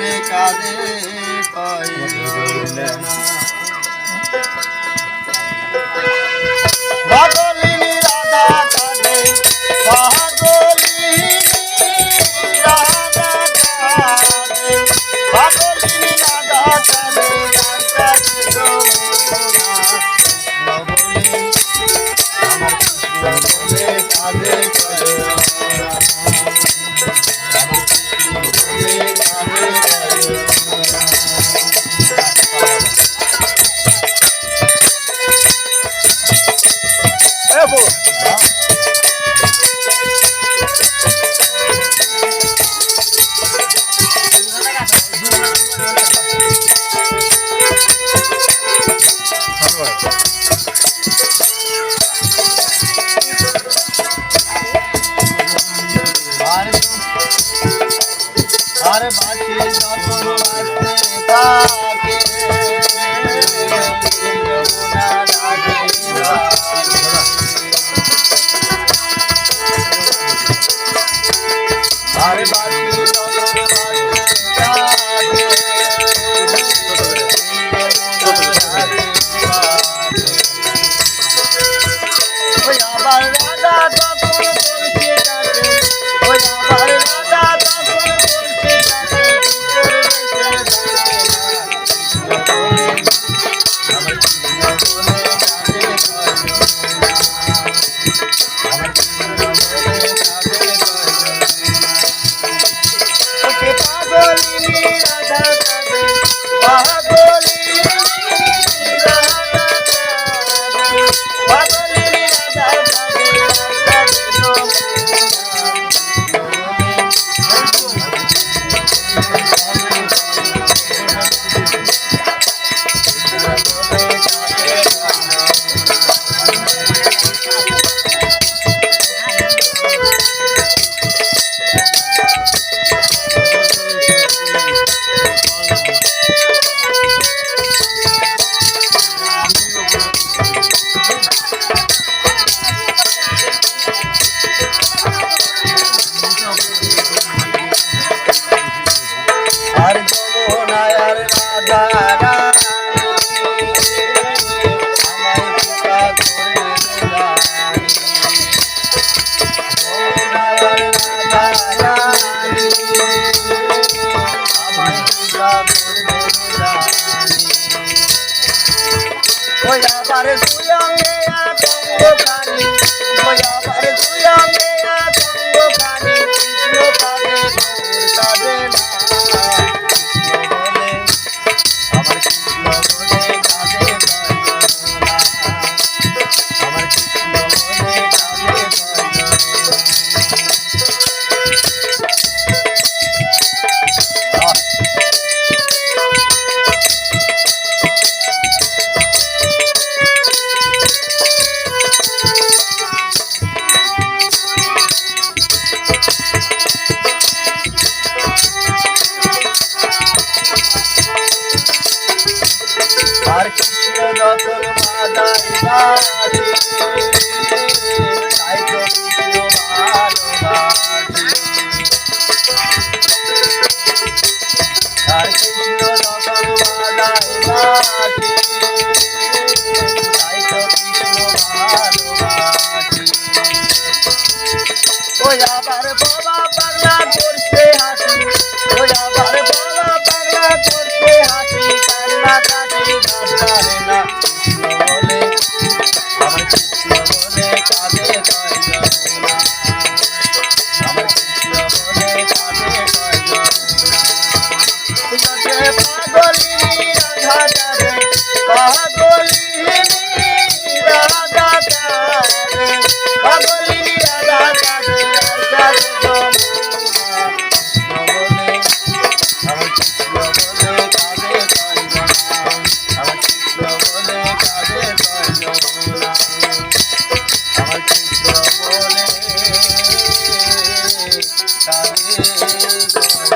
বলে কাঁদে কয় না বউ, আরে যখন বাঁচতে আরে ওই আবার রাধা তখন বলছে তাকে ওই আবার রাধা তখন বলছে না আমার আবার আবার সুয়ঙ্গে আতঙ্গ কানী কাঁদে না যখন বাজায় বাজে তাই তো কৃষ্ণ ভালোবাসে আর কৃষ্ণ যখন বাজায় বাজে তাই তো কৃষ্ণ ভালোবাসে ওই আবার বাবা পাগলা ভাবনারে না বলে আমার কৃষ্ণ রাধা যাবে বলে তারে